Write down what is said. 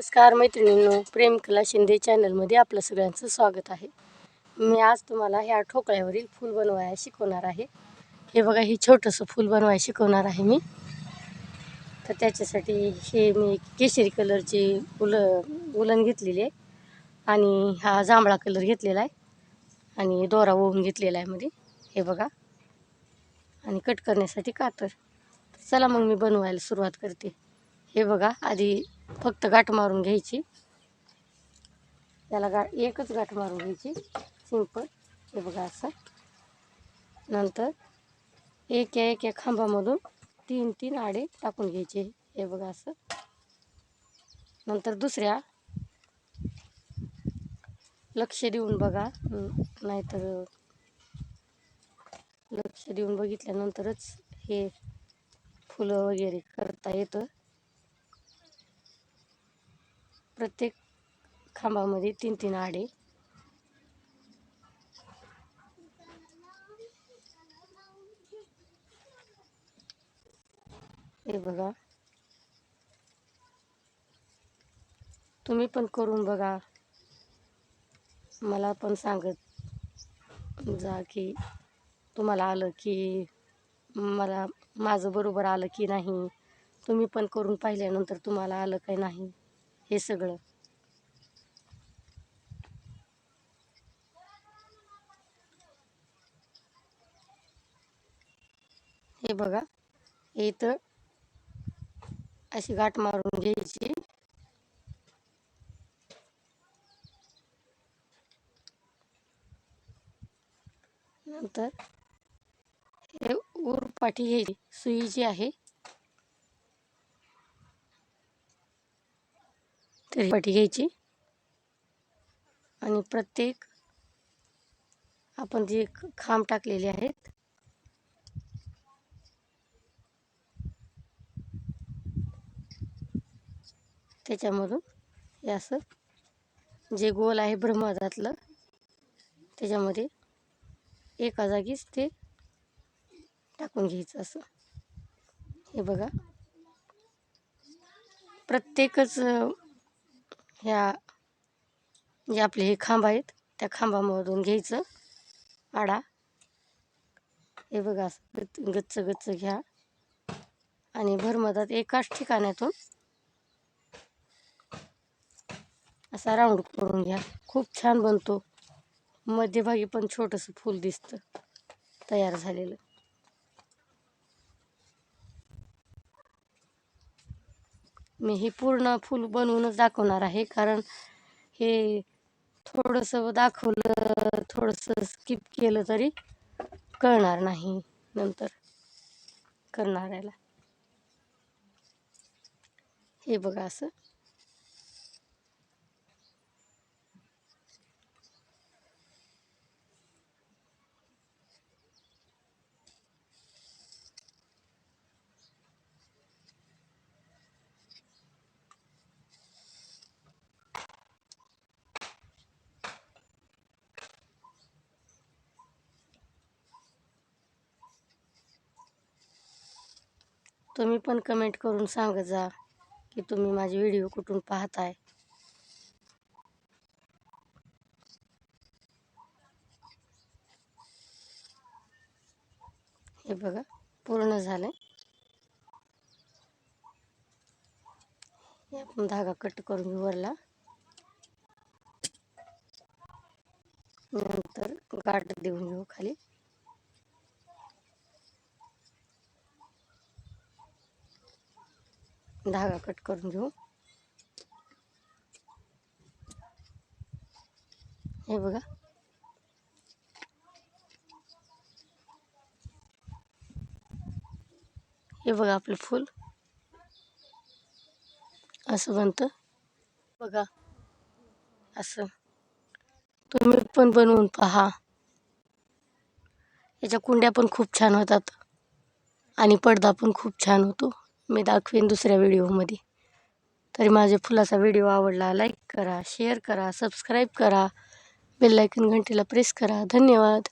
नमस्कार मैत्रिणींनो प्रेम कला शिंदे चॅनलमध्ये आपलं सगळ्यांचं स्वागत आहे. मी आज तुम्हाला ह्या ठोकळ्यावरील फूल बनवायला शिकवणार आहे. हे बघा हे छोटंसं फूल बनवायला शिकवणार आहे मी. तर त्याच्यासाठी हे मी केशरी कलरची उलं उलन घेतलेली आहे. आणि हा जांभळा कलर घेतलेला आहे. आणि दोरा ओवून घेतलेला आहे मध्ये. हे बघा. आणि कट करण्यासाठी कातर. चला मग मी बनवायला सुरुवात करते. हे बघा आधी फक्त गाठ मारून घ्यायची. त्याला गा एकच गाठ मारून घ्यायची. सिंपल. हे बघा असं. नंतर एक या एक या खांबामधून तीन तीन आडे टाकून घ्यायचे. हे बघा असं. नंतर दुसऱ्या लक्ष देऊन बघा. नाहीतर लक्ष देऊन बघितल्यानंतरच हे फुलं वगैरे करता येतं. प्रत्येक खांबामध्ये तीन तीन आडे. हे बघा. तुम्ही पण करून बघा. मला पण सांगत जा की तुम्हाला आलं की मला माझं बरोबर आलं की नाही. तुम्ही पण करून पाहिल्यानंतर तुम्हाला आलं काही नाही. हे सगळं. हे बघा हे इथं अशी गाठ मारून घ्यायची. नंतर हे उरपाठी घ्यायची सुई जी आहे तरी पाठी घ्यायची. आणि प्रत्येक आपण जे खांब टाकलेले आहेत. त्याच्यामधून हे असं जे गोल आहे ब्रह्मदातलं त्याच्यामध्ये एका जागीच ते टाकून घ्यायचं असं. हे बघा. प्रत्येकच ह्या जे आपले हे खांब आहेत त्या खांबामधून घ्यायचं आडा. हे बघा असं गच्च गच्च घ्या. आणि भरमधात एकाच ठिकाणातून असा राऊंड करून घ्या. खूप छान बनतो. मध्यभागी पण छोटंसं फूल दिसतं. तयार झालेलं. मी हे पूर्ण फूल बनवूनच दाखवणार आहे. कारण हे थोडंसं दाखवलं थोडंसं स्किप केलं तरी कळणार नाही नंतर करणाऱ्याला. हे बघा असं. तुम्ही पण कमेंट करून सांगत जा की तुम्ही माझे व्हिडिओ कुठून पाहताय. हे बघा पूर्ण झालंय. आपण धागा कट करून वरला. नंतर गाठ देऊन घेऊ खाली. धागा कट करून घेऊ. हे बघा. हे बघा आपलं फूल. असं बनतं. बघा. असं. तुम्ही पण बनवून पहा. याच्या कुंड्या पण खूप छान होतात. आणि पडदा पण खूप छान होतो. मी दाखवेन दुसऱ्या व्हिडिओमध्ये. तरी माझ्या फुलाचा व्हिडिओ आवडला लाईक करा शेअर करा सबस्क्राईब करा. बेल घंटीला प्रेस करा. धन्यवाद.